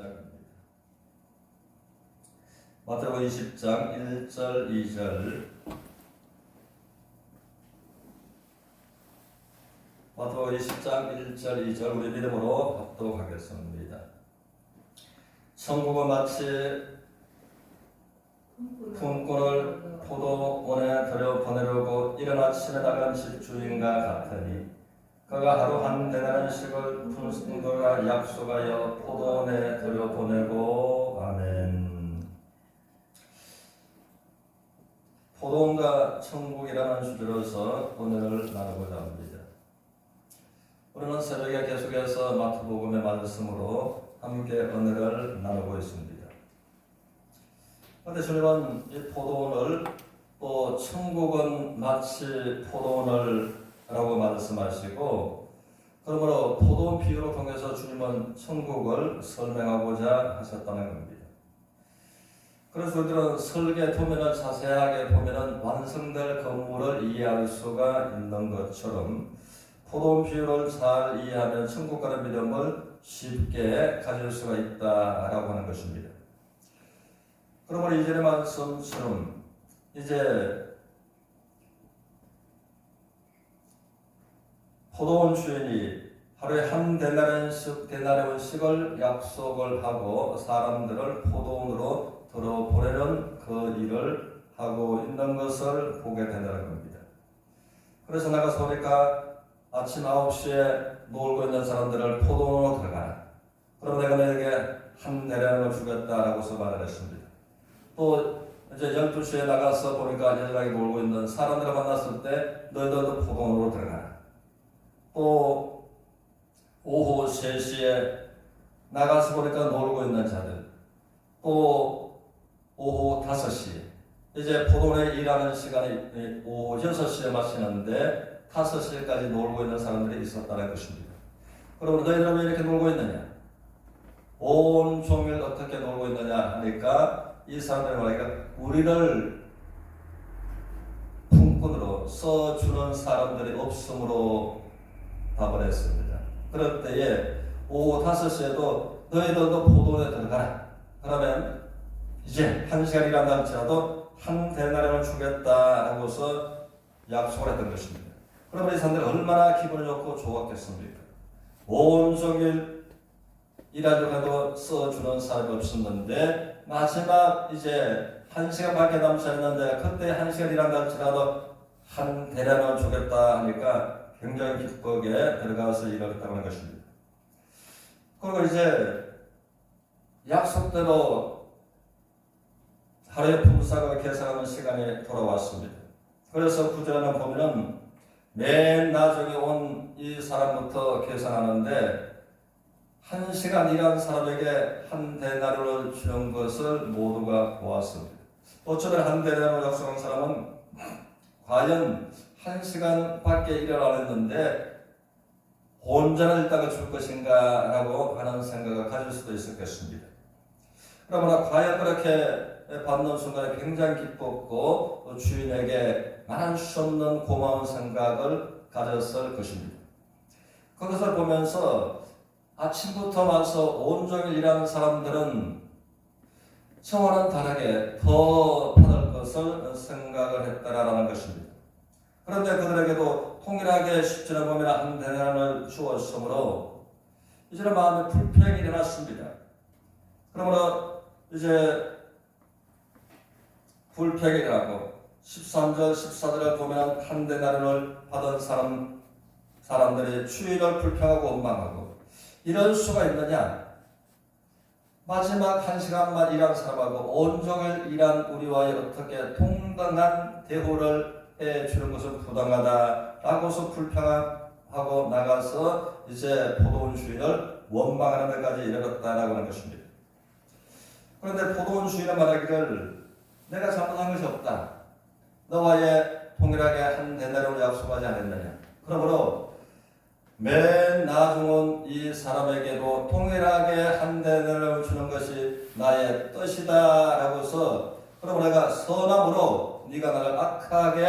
20장입니다. 마태복음 20장 1절 2절 마태복음 20장 1절 2절 우리 믿음으로 합독하겠습니다. 천국은 마치 품꾼을 포도원에 들여 보내려고 이른 아침에 나간 집주인과 같으니 그가 하루 한 대나리씩을 품꾼과 약속하여 포도원에 들여 보내고 아멘. 포도원과 천국이라는 주제로서 오늘을 나누고자 합니다. 우리는 새벽에 계속해서 마태복음의 말씀으로 함께 은혜를 나누고 있습니다. 그런데 주님은 이 포도원을 또 천국은 마치 포도원을 라고 말씀하시고 그러므로 포도원 비유를 통해서 주님은 천국을 설명하고자 하셨다는 겁니다. 그래서 우리들은 설계 도면을 자세하게 보면은 완성될 건물을 이해할 수가 있는 것처럼 포도원 비유를 잘 이해하면 천국 가는 믿음을 쉽게 가질 수가 있다라고 하는 것입니다. 그러므로 이전의 말씀처럼 이제 포도원 주인이 하루에 한 데나리온씩 데나리온씩을 약속을 하고 사람들을 포도원으로 들어보내는 그 일을 하고 있는 것을 보게 된다는 겁니다. 그래서 나가서 보니까 아침 9시에 놀고 있는 사람들을 포도원으로 들어가라. 그럼 내가 너에게 한 대량을 주겠다라고서 말을 했습니다. 또 이제 12시에 나가서 보니까 여전하게 놀고 있는 사람들을 만났을 때 너희들도 포도원으로 들어가라. 또 오후 3시에 나가서 보니까 놀고 있는 자들. 또 오후 5시. 이제 포도원에 일하는 시간이 오후 6시에 마치는데 5시까지 놀고 있는 사람들이 있었다는 것입니다. 그러면 너희들은 왜 이렇게 놀고 있느냐? 온 종일 어떻게 놀고 있느냐 하니까 이 사람들이 말하니까 우리를 품꾼으로 써주는 사람들이 없으므로 답을 했습니다. 그럴 때에 오후 5시에도 너희들도 포도원에 들어가라. 그러면 이제 한 시간 일한다 할지라도 한 대나리를 주겠다 하고서 약속을 했던 것입니다. 그러면 이 사람들이 얼마나 기분이 좋고 좋았겠습니까? 온종일 일하려고 해도 써주는 사람이 없었는데 마지막 이제 한 시간밖에 남지 않는데 그때 한 시간 일한다 할지라도 한 대량을 주겠다 하니까 굉장히 기쁘게 들어가서 일하겠다고 하는 것입니다. 그리고 이제 약속대로 하루의 품삯을 계산하는 시간이 돌아왔습니다. 그래서 구절에는 보면 맨 나중에 온 이 사람부터 계산하는데 한 시간 일한 사람에게 한 대나리를 주는 것을 모두가 보았습니다. 어쩌면 한 대나리를 약속한 사람은 과연 한 시간밖에 했는데 혼자는 일당을 줄 것인가 라고 하는 생각을 가질 수도 있었겠습니다. 그러나 과연 그렇게 받는 순간에 굉장히 기뻤고 주인에게 말할 수 없는 고마운 생각을 가졌을 것입니다. 그것을 보면서 아침부터 와서 온종일 일하는 사람들은 청와는 다르게 더 받을 것을 생각을 했다라는 것입니다. 그런데 그들에게도 통일하게 십전에 보면 한 대단을 주었으므로 이제는 마음에 불평이 일어났습니다. 그러므로 이제 불평이 일어나고 13절 14절을 보면 한 대나리를 받은 사람 사람들이 추위를 불평하고 원망하고 이럴 수가 있느냐? 마지막 한 시간만 일한 사람하고 온종일 일한 우리와 어떻게 동등한 대우를 해 주는 것은 부당하다라고서 불평하고 나가서 이제 포도원 주인을 원망하는 데까지 이르렀다라고 하는 것입니다. 그런데 포도원 주인은 말하기를 내가 잘못한 것이 없다. 너와의 동일하게 한 대나리로 약속하지 않았느냐. 그러므로 맨 나중은 이 사람에게도 동일하게 한 대를 주는 것이 나의 뜻이다라고서 그러면 내가 선함으로 네가 나를 악하게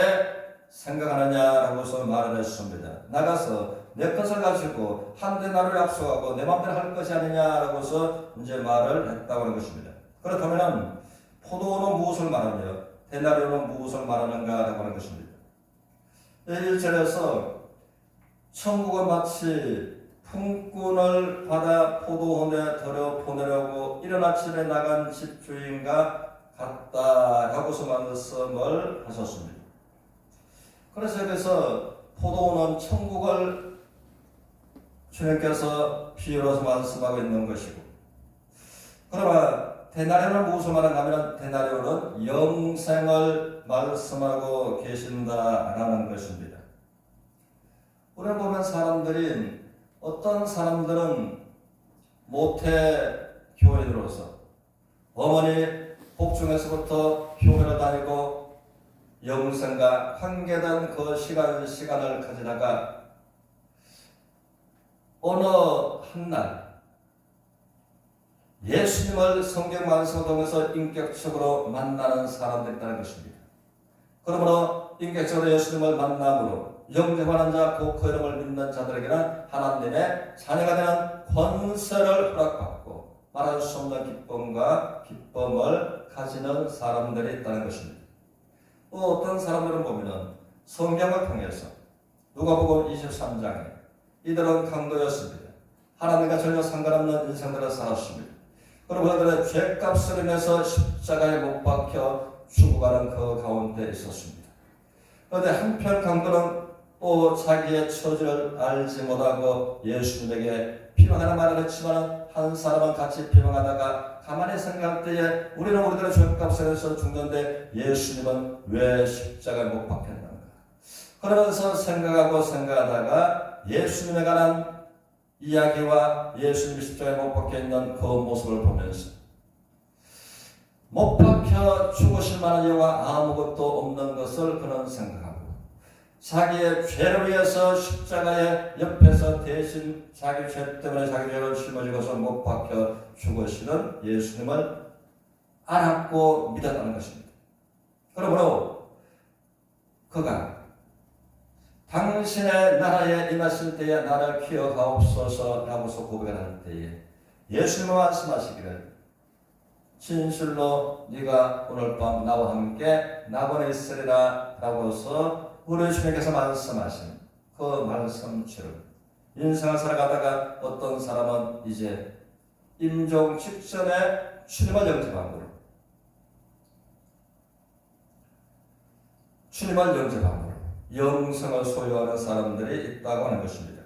생각하느냐라고서 말을 했습니다. 나가서 내 것을 가지고 한 대 나를 약속하고 내 마음대로 할 것이 아니냐라고서 이제 말을 했다고 하는 것입니다. 그렇다면 포도는 무엇을 말하며 대나리는 무엇을 말하는가라고 하는 것입니다. 1절에서 천국은 마치 품꾼을 받아 포도원에 들여 보내려고 이른 아침에 나간 집주인과 같다 하고서 말씀을 하셨습니다. 그래서 여기서 포도원은 천국을 주님께서 비유로서 말씀하고 있는 것이고 그러나 대나리오는 무엇을 말하냐면 대나리오는 영생을 말씀하고 계신다라는 것입니다. 우리를 보면 사람들이 어떤 사람들은 모태 교인으로서 어머니 복 중에서부터 교회를 다니고 영생과 관계된 그 시간 시간을 가지다가 어느 한날 예수님을 성경 말씀을 통해서 인격적으로 만나는 사람들이 있다는 것입니다. 그러므로 인격적으로 예수님을 만남으로 영접하는 자, 그 이름을 믿는 자들에게는 하나님의 자녀가 되는 권세를 허락받고 말할 수 없는 기쁨과 기쁨을 가지는 사람들이 있다는 것입니다. 또 어떤 사람들은 보면은 성경을 통해서 누가복음 23장에 이들은 강도였습니다. 하나님과 전혀 상관없는 인생들을 살았습니다. 그리고 그들의 죄값을 인해서 십자가에 못 박혀 죽어가는 그 가운데 있었습니다. 그런데 한편 강도는 또 자기의 처지를 알지 못하고 예수님에게 피방하는 말을 했지만 한 사람은 같이 피방하다가 가만히 생각할 때에 우리는 우리들의 죄값을 해서 죽는데 예수님은 왜 십자가에 못 박혔는가 그러면서 생각하고 생각하다가 예수님에 관한 이야기와 예수님이 십자가에 못 박혀 있는 그 모습을 보면서 못 박혀 죽으실 만한 이유가 아무것도 없는 것을 그는 생각합니다. 자기의 죄를 위해서 십자가의 옆에서 대신 자기 죄 때문에 자기 죄를 짊어지고서 못 박혀 죽으시는 예수님을 알았고 믿었다는 것입니다. 그러므로 그가 당신의 나라에 임하실 때에 나를 기억하옵소서 라고서 고백할 때에 예수님은 말씀하시기를 진실로 네가 오늘 밤 나와 함께 낙원에 있으리라 라고서 우리 주님께서 말씀하신 그 말씀처럼 인생을 살아가다가 어떤 사람은 이제 임종 직전에 주님을 영접함으로 주님을 영접함으로 영생을 소유하는 사람들이 있다고 하는 것입니다.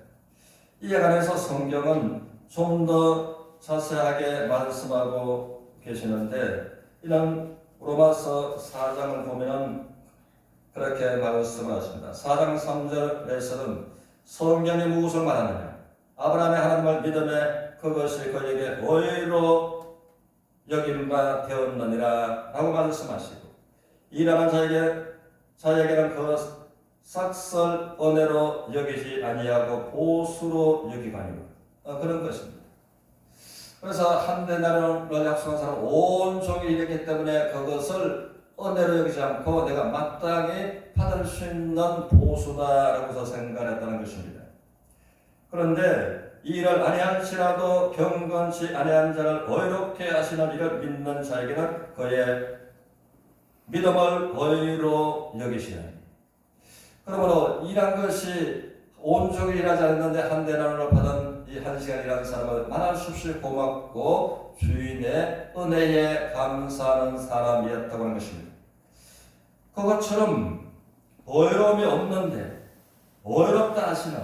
이에 관해서 성경은 좀 더 자세하게 말씀하고 계시는데 이런 로마서 4장을 보면 그렇게 말씀을 하십니다. 4장 3절에서는 성경이 무엇을 말하느냐? 아브라함의 하나님을 믿음에 그것이 그에게 의로 여김바 되었느니라 라고 말씀하시고 이라는 자에게 자에게는 그 삭설 은혜로 여기지 아니하고 보수로 여기가니라 어, 그런 것입니다. 그래서 한 대 나라를 약속한 사람 온 종이 이랬기 때문에 그것을 은혜로 여기지 않고 내가 마땅히 받을 수 있는 보수다라고서 생각했다는 것입니다. 그런데 이 일을 아니할지라도 경건치 아니한 자를 의롭게 하시는 이를 믿는 자에게는 그의 믿음을 의로 여기시나니 그러므로 일한 것이 온종일 일하지 않는데 한 대나무를 받은 이 한 시간 일하는 사람은 만할 수 없이 고맙고 주인의 은혜에 감사하는 사람이었다고 하는 것입니다. 그것처럼 어려움이 없는데 어렵다 하시는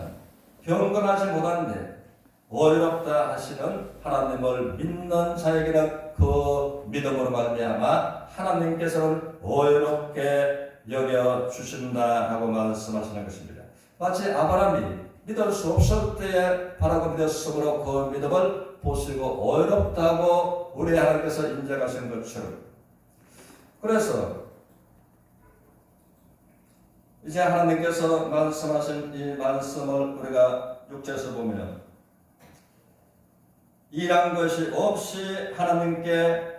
경건하지 못한데 어렵다 하시는 하나님을 믿는 자에게는 그 믿음으로 말미암아 하나님께서는 어렵게 여겨 주신다라고 말씀하시는 것입니다. 마치 아브라함이 믿을 수 없을 때에 바라고 믿었으므로 그 믿음을 보시고 어렵다고 우리 하나님께서 인정하신 것처럼 그래서 이제 하나님께서 말씀하신 이 말씀을 우리가 6절에서 보면 일한 것이 없이 하나님께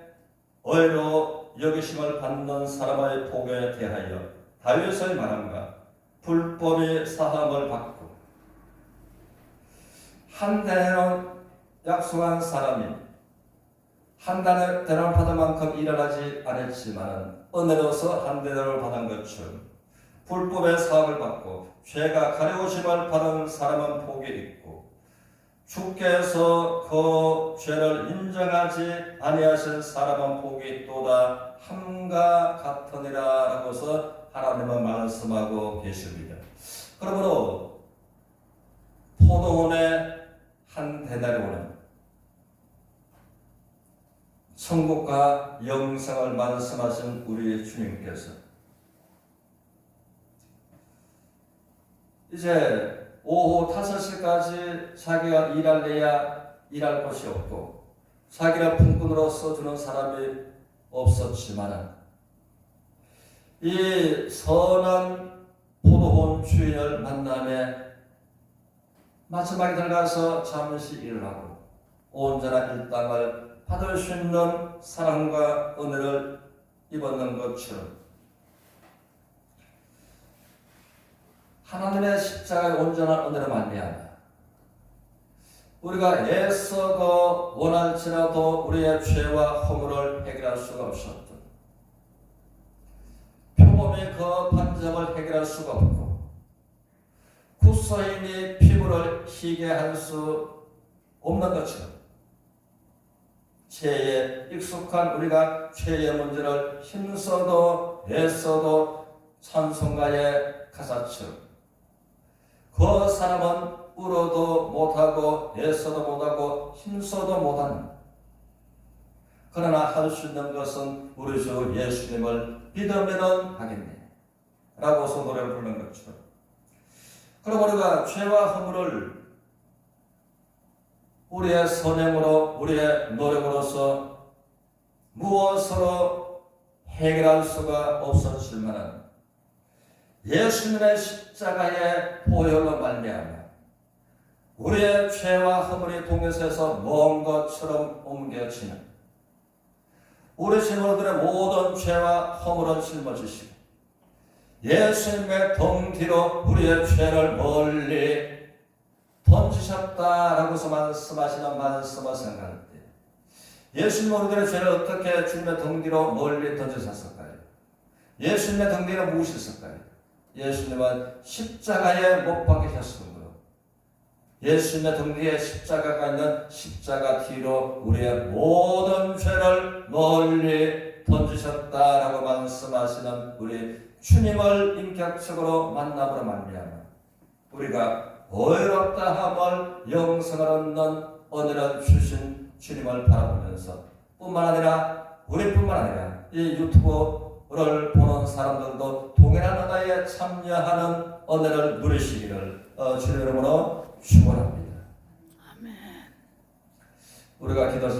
의로 여기심을 받는 사람의 복에 대하여 다윗의 말함과 불법의 사함을 받고 한 대는 약속한 사람이 한 달에 대를 받을 만큼 일을 하지 않았지만 은혜로서 한 대를 받은 것처럼 불법의 사업을 받고 죄가 가려우심을 받은 사람은 복이 있고 주께서 그 죄를 인정하지 아니하신 사람은 복이 있도다 함과 같으니라라고서 하나님은 말씀하고 계십니다. 그러므로 포도원의 한 대나리원은 천국과 영생을 말씀하신 우리 주님께서 이제 오후 5시까지 자기가 일할래야 일할 곳이 없고 자기를 품꾼으로 써주는 사람이 없었지만 이 선한 포도원 주인을 만남에 마지막에 들어가서 잠시 일을 하고 온전한 일당을 받을 수 있는 사랑과 은혜를 입었는 것처럼 하나님의 십자가의 온전한 은혜를 말미암아 우리가 애써도 원할지라도 우리의 죄와 허물을 해결할 수가 없었던 표범의 그 반점을 해결할 수가 없고 구서인이 피부를 희게 할 수 없는 것처럼 죄에 익숙한 우리가 죄의 문제를 힘써도 애써도 찬송가의 가사처럼 그 사람은 울어도 못하고 애써도 못하고 힘써도 못하는. 그러나 할 수 있는 것은 우리 주 예수님을 믿으면 하겠네. 라고서 노래를 부르는 것처럼. 그럼 우리가 죄와 허물을 우리의 선행으로 우리의 노력으로서 무엇으로 해결할 수가 없었지만 예수님의 십자가의 보혈로 말미암아 우리의 죄와 허물이 동에서에서 먼 것처럼 옮겨지는 우리 신호들의 모든 죄와 허물을 짊어지시고 예수님의 등 뒤로 우리의 죄를 멀리 던지셨다라고서 말씀하시는 말씀을 생각할 때 예수님 우리들의 죄를 어떻게 주님의 등 뒤로 멀리 던지셨을까요? 예수님의 등 뒤로 무엇이었을까요? 예수님은 십자가에 못 박히셨으므로 예수님의 등 뒤에 십자가가 있는 십자가 뒤로 우리의 모든 죄를 멀리 던지셨다라고 말씀하시는 우리 주님을 인격적으로 만남으로 말미암아 우리가 어이롭다 함을 영생을 얻는 은혜를 주신 주님을 바라보면서 뿐만 아니라 우리뿐만 아니라 이 유튜브 를 보는 사람들도 동일한 은혜에 참여하는 은혜를 누리시기를 어, 주님 이름으로 축원합니다. 우리가 기도할